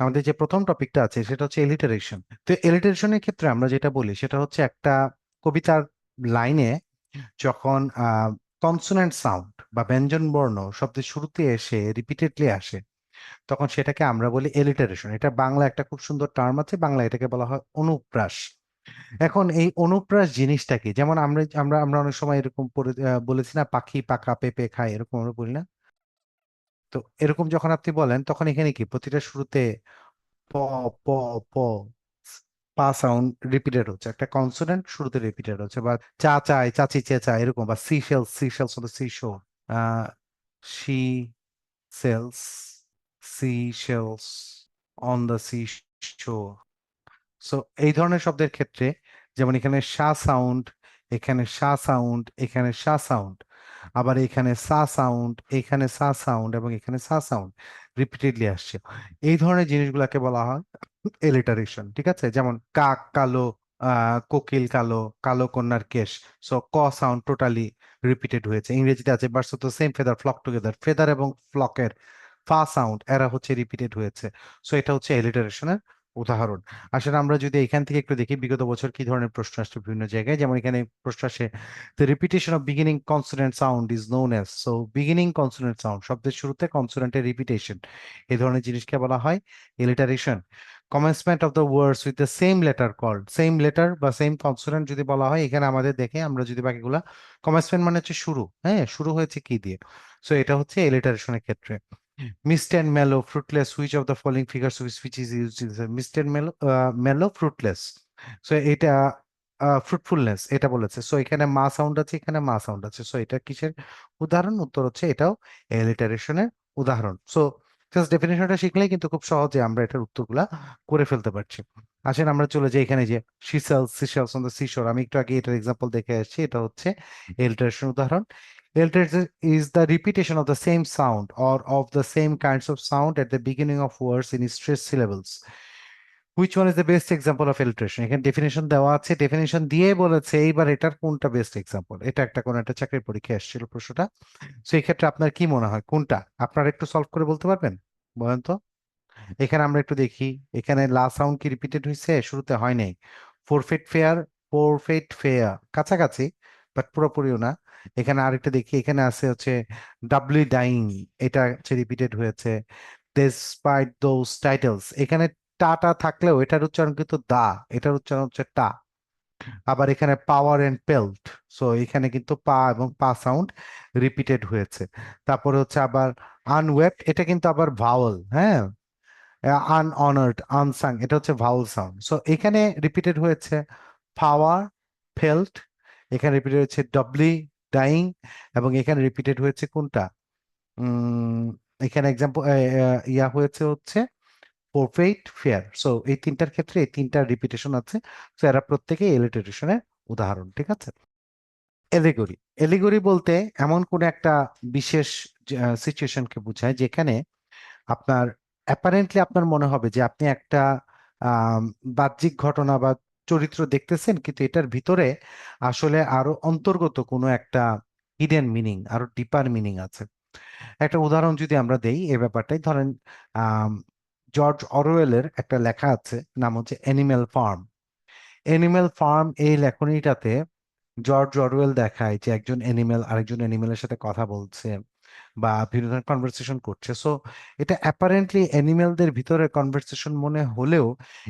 আমাদের যে প্রথম টপিকটা আছে, সেটা হচ্ছে এলিটারেশন তো এলিটারেশনের ক্ষেত্রে আমরা যেটা বলি, সেটা হচ্ছে একটা কবিতার লাইনে যখন কনসোনেন্ট সাউন্ড বা ব্যঞ্জন বর্ণ শব্দের শুরুতে এসে রিপিটেডলি আসে, তখন সেটাকে আমরা বলি এলিটারেশন এটা বাংলা একটা খুব সুন্দর টার্ম আছে, বাংলা এটাকে বলা হয় অনুপ্রাস। এখন এই অনুপ্রাস জিনিসটাকে যেমন আমরা আমরা আমরা অনেক সময় এরকম বলেছি না, পাখি পাকা পেঁপে খায়, এরকম আমরা বলি না। তো এরকম যখন আপনি বলেন, তখন এখানে কি প্রতিটা শুরুতে প প প পা সাউন্ড রিপিটেড হচ্ছে। একটা কনসোনেন্ট শুরুতে রিপিটেড হচ্ছে বা চা চায়, চাচি এরকম বা sea shells sea on the sea she sells sea shells on the sea shore so এই ধরনের শব্দের ক্ষেত্রে যেমন এখানে সা সাউন্ড এখানে সা সাউন্ড এখানে সা সাউন্ড আবার এখানে সা সাউন্ড, এখানে সা সাউন্ড এবং এখানে সা সাউন্ড রিপিটেডলি আসছে। এই ধরনের জিনিসগুলোকে বলা হয় এলিটারেশন ঠিক আছে? যেমন কাক কালো কোকিল কালো কালো কন্যার কেশ। সো ক সাউন্ড টোটালি রিপিটেড হয়েছে। ইংরেজিতে আছে বার্স তো same feather flock together feather এবং ফ্লকের ফা সাউন্ড, এরা হচ্ছে রিপিটেড হয়েছে। সো এটা হচ্ছে এলিটারেশনের উদাহরণ। আসলে আমরা যদি এখান থেকে একটু দেখি, বিগত বছর কি ধরনের প্রশ্ন আসছে বিভিন্ন জায়গায়? যেমন এখানে প্রশ্ন আসে the repetition of beginning consonant sound is known as so beginning consonant sound শব্দের শুরুতে কনসোনেন্টের রিপিটেশন এই ধরনের জিনিসকে বলা হয় alliteration commencement of the words with the same letter called same letter বা সেম কনসোনেন্ট যদি বলা হয়, এখানে আমাদের দেখে আমরা যদি বাকিগুলা কমেন্সমেন্ট মানে হচ্ছে শুরু হ্যাঁ? শুরু হয়েছে কি দিয়ে? সো এটা হচ্ছে এলিটারেশনের ক্ষেত্রে। Mist and mellow fruitless which of the following figures which is used is mist and mellow mellow fruitless so এটা ফ্রুটফুলনেস এটা বলেছে। এখানে মা সাউন্ড আছে, এখানে মা সাউন্ড আছে। এটা কিসের উদাহরণ? উত্তর হচ্ছে এটাও এলিটারেশনের উদাহরণ। সো জাস্ট ডেফিনেশনটা শিখলেই কিন্তু খুব সহজে আমরা এটার উত্তরগুলা করে ফেলতে পারছি। আসেন আমরা চলে যাই এখানে যে সিসেলস সিসেলস অন দ্য আমি একটু আগে এটার এক্সাম্পল দেখে আসছি। এটা হচ্ছে এলিটারেশন উদাহরণ। Alliteration is the repetition of the same sound or of the same kinds of sound at the beginning of words in stressed syllables. Which one is the best example of alliteration? এখানে definition দেওয়া আছে। Definition দিয়ে বলেছে, এইবার এটার কোনটা best example এটা একটা, কোন একটা চাকরির পরীক্ষায় আসছিল প্রশ্নটা। সো এই ক্ষেত্রে আপনার কি মনে হয়? কোনটা? আপনারা একটু সলভ করে বলতে পারবেন? বলেন তো। এখানে আমরা একটু দেখি। এখানে লা সাউন্ড কি রিপিটেড হয়েছে শুরুতে হয় নাই। ফোরফেট ফেয়ার ফোরফেট ফেয়ার কাছাকাছি বাট পুরোপুরিও না। এখানে আরেকটা দেখি, এখানে আছে হচ্ছে ডাবলি ডাইং এটা হচ্ছে রিপিটেড হয়েছে। ডেসপাইট দোজ টাইটেলস এখানে টাটা থাকলেও এটার উচ্চারণ কিন্তু দা, এটার উচ্চারণ হচ্ছে টা। আবার এখানে পাওয়ার এন্ড পেল্ট সো এখানে কিন্তু পা এবং পা সাউন্ড রিপিটেড হয়েছে। তারপরে হচ্ছে আবার আনওয়েপ্ট এটা কিন্তু আবার ভাওয়াল হ্যাঁ? আন আনঅনার্ড আনসাং এটা হচ্ছে ভাওয়াল সাউন্ড সো এখানে রিপিটেড হয়েছে পাওয়ার ফেল্ট এখানে রিপিটেড হয়েছে ডবলি ডাইং এবং এখানে রিপিটেড হয়েছে কোনটা? এখানে এক্সাম্পল ইয়া হয়েছে হচ্ছে পোরফেইট ফেয়ার সো এই তিনটার ক্ষেত্রে এই তিনটা রিপিটেশন আছে। সো এরা প্রত্যেকেই এলিটারেশনের উদাহরণ, ঠিক আছে? এলিগরি এলিগরি বলতে এমন কোন একটা বিশেষ সিচুয়েশনকে বোঝায় যেখানে আপনার অ্যাপারেন্টলি আপনার মনে হবে যে আপনি একটা বাহ্যিক ঘটনা বা চরিত্র দেখতেছেন, কিন্তু এটার ভিতরে আসলে আরও অন্তর্গত কোনো একটা হিডেন মিনিং আরও ডিপার মিনিং আছে। একটা উদাহরণ যদি আমরা দেই এ ব্যাপারটাই, ধরেন জর্জ অরওয়েলের একটা লেখা আছে, নাম হচ্ছে অ্যানিম্যাল ফার্ম অ্যানিম্যাল ফার্ম এই লেখনীটাতে জর্জ অরওয়েল দেখায় যে একজন অ্যানিমেল আরেকজন অ্যানিমেলের সাথে কথা বলছে। বা বিভিন্ন ধরনের কনভারসেশন করছে। সো এটা অ্যাপারেন্টলি অ্যানিমেলদের ভিতরে কনভারসেশন মনে হলেও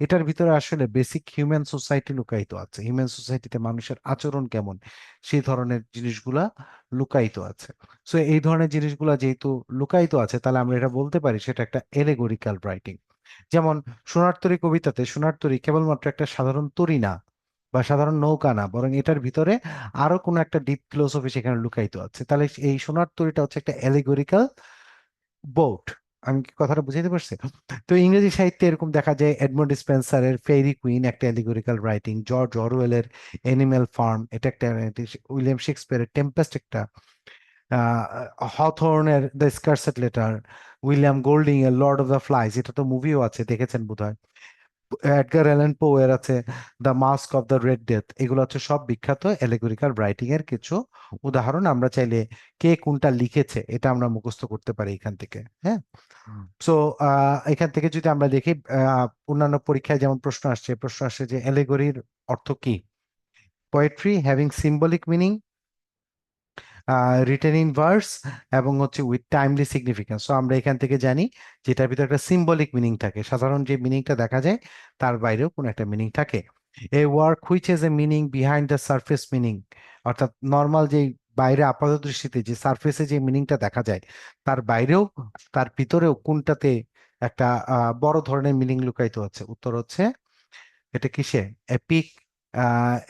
এটার ভিতরে আসলে বেসিক হিউম্যান সোসাইটি লুকায়িত আছে। হিউম্যান সোসাইটিতে মানুষের আচরণ কেমন? সেই ধরনের জিনিসগুলা লুকায়িত আছে। সো এই ধরনের জিনিসগুলা যেহেতু লুকায়িত আছে, তাহলে আমরা এটা বলতে পারি সেটা একটা এলেগোরিক্যাল রাইটিং যেমন সোনার তরী কবিতাতে, সোনার তরী কেবলমাত্র একটা সাধারণ তরী না বা সাধারণ নৌকা না, বরং এটার ভিতরে আরও কোনো একটা ডিপ ফিলোসফি সেখানে লুকায়িত আছে। তাহলে এই সোনার তরীটা হচ্ছে একটা অ্যালিগোরিক্যাল বোট আমি কি কথাটা বুঝাইতে পারছি? তো ইংরেজি সাহিত্যে এরকম দেখা যায় এডমন্ড স্পেন্সারের ফেরি কুইন একটা অ্যালিগোরিক্যাল রাইটিং জর্জ অরওয়েলের এনিম্যাল ফার্ম এটা একটা উইলিয়াম শেক্সপিয়ারের টেম্পেস্ট একটা হথর্নের the scarlet letter William Golding এর লর্ড অফ দ্য ফ্লাইজ এটা তো মুভিও আছে, দেখেছেন বোধহয়। এডগার অ্যালান পো এর আছে the mask of the red death. এগুলো হচ্ছে সব বিখ্যাত অ্যালেগরিক্যাল রাইটিং এর কিছু উদাহরণ। আমরা চাইলে কে কোনটা লিখেছে এটা আমরা মুখস্থ করতে পারি এখান থেকে হ্যাঁ? সো এখান থেকে যদি আমরা দেখি আহ, অন্যান্য পরীক্ষায় যেমন প্রশ্ন আসছে প্রশ্ন আসছে যে অ্যালেগরির অর্থ কি? Poetry having symbolic meaning written in verse এবং হচ্ছে উইথ টাইমলি সিগনিফিকেন্স সো আমরা এখান থেকে জানি যেটার ভিতরে একটা সিম্বলিক মিনিং থাকে। সাধারণ যে মিনিংটা দেখা যায়, তার বাইরেও কোনো একটা মিনিং থাকে। A work which has a meaning behind the surface meaning অর্থাৎ নর্মাল যে বাইরে আপাত দৃষ্টিতে যে সারফেসে যে মিনিংটা দেখা যায়, তার বাইরেও, তার ভিতরেও কোনটাতে একটা বড় ধরনের মিনিং লুকায়িত আছে? উত্তর হচ্ছে, এটা কিসে? এপিক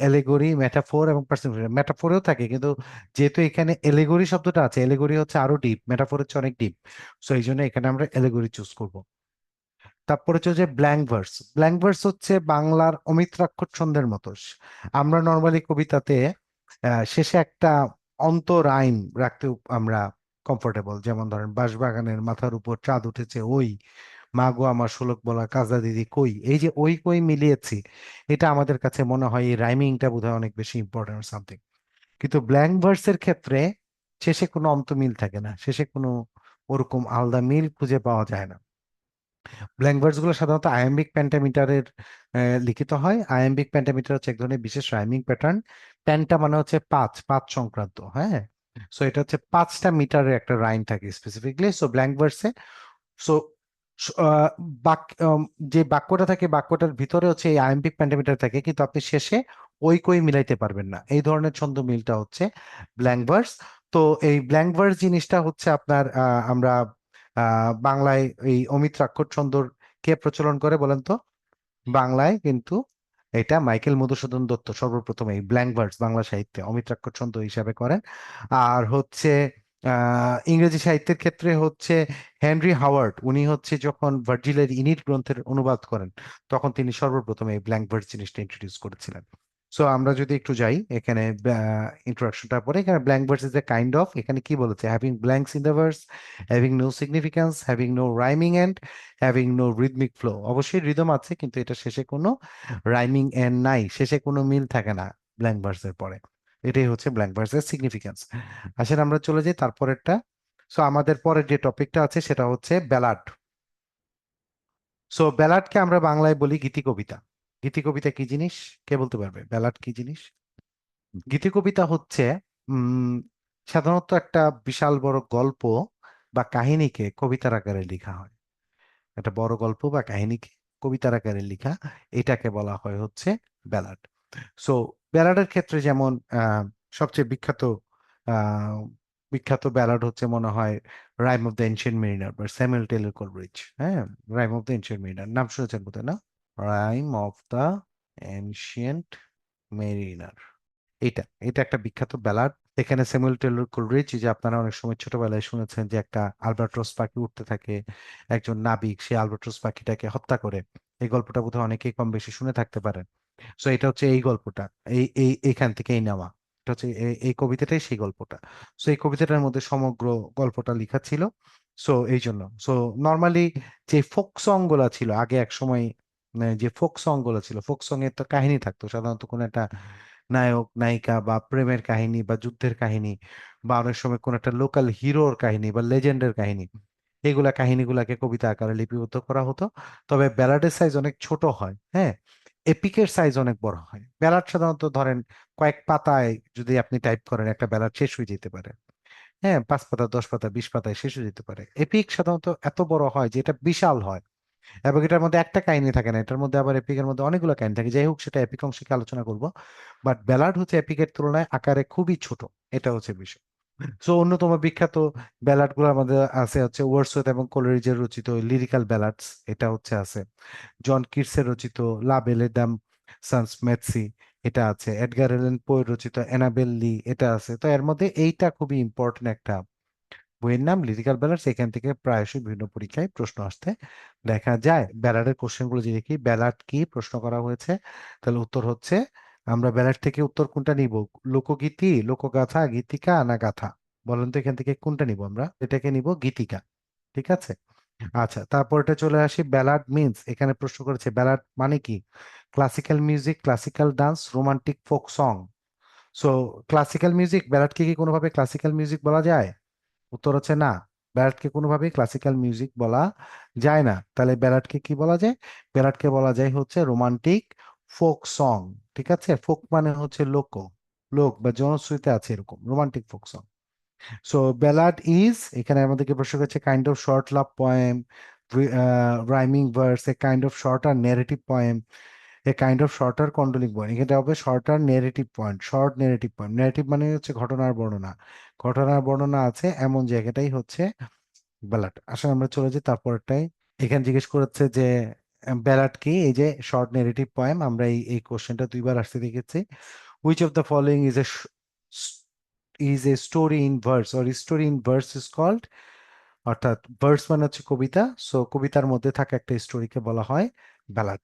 এলেগরি মেটাফোর এবং পার্সনিফিকেশন মেটাফোরেও থাকে, কিন্তু যেহেতু এখানে এলেগরি শব্দটা আছে এলেগরি হচ্ছে আরও ডিপ মেটাফোর হচ্ছে অনেক ডিপ সো এই জন্য এখানে আমরা এলেগরি চুজ করব। তারপরে হচ্ছে যে ব্ল্যাঙ্ক ভার্স ব্ল্যাঙ্ক ভার্স হচ্ছে বাংলার অমিত্রাক্ষর ছন্দের মতো। আমরা নর্মালি কবিতাতে শেষে একটা অন্ত রাইম রাখতে আমরা কমফোর্টেবল যেমন ধরেন, বাঁশবাগানের মাথার উপর চাঁদ উঠেছে, ওই। মা গো আমার শোলক বলা কাজা দিদি কই? এই যে ওই কই মিলিয়েছি, এটা আমাদের কাছে মনে হয় এই রাইমিংটা বোধহয় অনেক বেশি ইম্পর্টেন্ট সামথিং কিন্তু ব্ল্যাঙ্ক ভার্সের ক্ষেত্রে শেষে কোনো অন্ত মিল থাকে না, শেষে কোনো ওরকম আলাদা মিল খুঁজে পাওয়া যায় না। ব্ল্যাঙ্ক ভার্সগুলো সাধারণত আয়াম্বিক পেন্টামিটারের লিখিত হয়। আয়াম্বিক পেন্টামিটার হচ্ছে এক ধরনের বিশেষ রাইমিং প্যাটার্ন পেন্টা মানে হচ্ছে পাঁচ পাঁচ সংক্রান্ত হ্যাঁ? সো এটা হচ্ছে পাঁচটা মিটারের একটা রাইম থাকে স্পেসিফিকলি সো ব্ল্যাঙ্ক ভার্সে সো যে বাক্যটা থাকে, বাক্যটার ভিতরে হচ্ছে এই আয়াম্বিক পেন্টামিটার থাকে, কিন্তু আপনি শেষে ওই কই মিলাইতে পারবেন না। এই ধরনের ছন্দ মিলটা হচ্ছে ব্ল্যাঙ্ক ভার্স তো এই ব্ল্যাঙ্ক ভার্স জিনিসটা হচ্ছে আপনার আমরা বাংলায় এই অমিত্রাক্ষর ছন্দর কে প্রচলন করে বলেন তো? বাংলায় কিন্তু এটা মাইকেল মধুসূদন দত্ত সর্বপ্রথম এই ব্ল্যাঙ্ক ভার্স বাংলা সাহিত্যে অমিত্রাক্ষর ছন্দ হিসাবে করেন। আর হচ্ছে ইংরেজি সাহিত্যের ক্ষেত্রে হচ্ছে হেনরি হাওয়ার্ড, উনি হচ্ছে যখন ভার্জিলের ইনিট গ্রন্থের অনুবাদ করেন, তখন তিনি সর্বপ্রথম এই ব্ল্যাঙ্ক ভার্স জিনিসটা ইন্ট্রোডিউস করেছিলেন। সো আমরা যদি একটু যাই, এখানে ইন্ট্রোডাকশনটা পরে, এখানে blank verse is a kind of এখানে কি বলেছে? Having blanks in the verse having no significance having no rhyming and having no rhythmic flow অবশ্যই রিদম আছে, কিন্তু এটা শেষে কোনো রাইমিং এন্ড নাই, শেষে কোনো মিল থাকে না ব্ল্যাঙ্ক ভার্সের পরে। এটাই হচ্ছে ব্ল্যাঙ্ক ভার্সের সিগনিফিক্যান্স আসলে আমরা চলে যাই তারপরেরটা। সো আমাদের পরের যে টপিকটা আছে, সেটা হচ্ছে ব্যালাড সো ব্যালাডকে আমরা বাংলায় বলি গীতি কবিতা গীতি কবিতা কি জিনিস? কে বলতে পারবে? ব্যালাড কি জিনিস? গীতি কবিতা হচ্ছে সাধারণত একটা বিশাল বড় গল্প বা কাহিনীকে কবিতার আকারে লেখা হয়। একটা বড় গল্প বা কাহিনীকে কবিতার আকারে লেখা, এটাকে বলা হয় হচ্ছে ব্যালাড সো ব্যালাডের ক্ষেত্রে যেমন সবচেয়ে বিখ্যাত বিখ্যাত ব্যালাড হচ্ছে মনে হয় Rime of the Ancient Mariner বা স্যামুয়েল টেলর কোলরিজ হ্যাঁ? Rime of the Ancient Mariner, নাম শুনেছেন বোধহয়, না? Rime of the Ancient Mariner এটা এটা একটা বিখ্যাত ব্যালাড। এখানে স্যামুয়েল টেলর কোলরিজ যে আপনারা অনেক সময় ছোটবেলায় শুনেছেন যে একটা আলবাট্রস পাখি উঠতে থাকে, একজন নাবিক, সে আলবাট্রস পাখিটাকে হত্যা করে। এই গল্পটা বোধহয় অনেকেই কম বেশি শুনে থাকতে পারেন। সো এটা হচ্ছে এই গল্পটা, এই এই, এখান থেকে এই নেওয়া। এটা হচ্ছে এই- এই কবিতাটাই সেই গল্পটা। সো এই কবিতাটার মধ্যে সমগ্র গল্পটা লেখা ছিল। সো এই জন্য। সো নর্মালি যে ফোক সংগুলা ছিল, আগে এক সময় যে ফোক সংগুলো ছিল ফোক সং এর তো কাহিনী থাকতো। সাধারণত কোনো একটা নায়ক, নায়িকা বা প্রেমের কাহিনী বা যুদ্ধের কাহিনী বা অনেক সময় কোন একটা লোকাল হিরোর কাহিনী বা লেজেন্ডের কাহিনী, এগুলা কাহিনীগুলাকে কবিতা আকারে লিপিবদ্ধ করা হতো। তবে ব্যালাডের সাইজ অনেক ছোট হয় হ্যাঁ? এপিকের সাইজ অনেক বড় হয়। ব্যালাড সাধারণত ধরেন কয়েক পাতায় যদি আপনি টাইপ করেন, একটা ব্যালাড শেষ হয়ে যেতে পারে। হ্যাঁ পাঁচ পাতা, দশ পাতা, বিশ পাতায় শেষ হয়ে যেতে পারে। এপিক সাধারণত এত বড় হয় যে এটা বিশাল হয় এবং এটার মধ্যে একটা কাহিনী থাকে না। এটার মধ্যে আবার এপিকের মধ্যে অনেকগুলো কাহিনী থাকে। যাই হোক, সেটা এপিক অংশকে আলোচনা করব। বাট ব্যালাড হচ্ছে এপিকের তুলনায় আকারে খুবই ছোট। এটা হচ্ছে বিষয়। সো অন্যতম বিখ্যাত ব্যালাডগুলো আমাদের আছে হচ্ছে ওয়ার্ডসওয়ার্থ এবং কোলেরিজের রচিত লিরিক্যাল ব্যালাডস এটা হচ্ছে আছে। জন কিটসের রচিত লা বেলে দাম সানস এটা আছে। এডগার এলেন পোয়ের রচিত এনাবেল লি এটা আছে। তো এর মধ্যে এইটা খুবই ইম্পর্টেন্ট একটা বইয়ের নাম লিরিক্যাল ব্যালাডস এখান থেকে প্রায়শই বিভিন্ন পরীক্ষায় প্রশ্ন আসতে দেখা যায়। ব্যালাডের কোশ্চেনগুলো যদি দেখি, ব্যালাড কি প্রশ্ন করা হয়েছে? তাহলে উত্তর হচ্ছে আমরা ব্যালাড থেকে উত্তর কোনটা নিব? লোকগীতি, লোকগাথা, গীতিকা না গাথা? বলেন তো এখান থেকে কোনটা নিব আমরা? এটাকে নিব গীতিকা, ঠিক আছে? আচ্ছা তারপরটা চলে আসি ব্যালাড মিন্স, এখানে প্রশ্ন করেছে ব্যালাড মানে কি? Classical music, classical dance, romantic folk song. So classical music, ব্যালাডকে কি কোনোভাবে ক্লাসিক্যাল মিউজিক বলা যায়? উত্তর হচ্ছে না। ব্যালাডকে কোনোভাবেই ক্লাসিক্যাল মিউজিক বলা যায় না। তাহলে ব্যালাডকে কি বলা যায়? ব্যালাডকে বলা যায় হচ্ছে রোমান্টিক ফোক সং। ঠিক আছে? ফোক মানে হচ্ছে লোক লোক বা জনশ্রুতিতে আছে এরকম romantic folk song so ballad is এখানে আমাদেরকে প্রশ্ন করছে kind of short love poem rhyming verse a kind of shorter narrative poem a kind of shorter condoling point এখানে হবে shorter narrative point short narrative point narrative মানে হচ্ছে ঘটনার বর্ণনা। ঘটনার বর্ণনা আছে, এমন জায়গাটাই হচ্ছে ব্যালাড আসলে আমরা চলে যাই, তারপরটাই এখানে জিজ্ঞেস করেছে যে ব্যালাড কি এই যে শর্ট নেগেটিভ পয়েম আমরা এই এই কোশ্চেনটা দুইবার আসতে দেখেছি। Which of the following is a is a story in verse or story in verse is called অর্থাৎ ভার্স মানে হচ্ছে কবিতা। সো কবিতার মধ্যে থাকা একটা স্টোরিকে বলা হয় ব্যালাড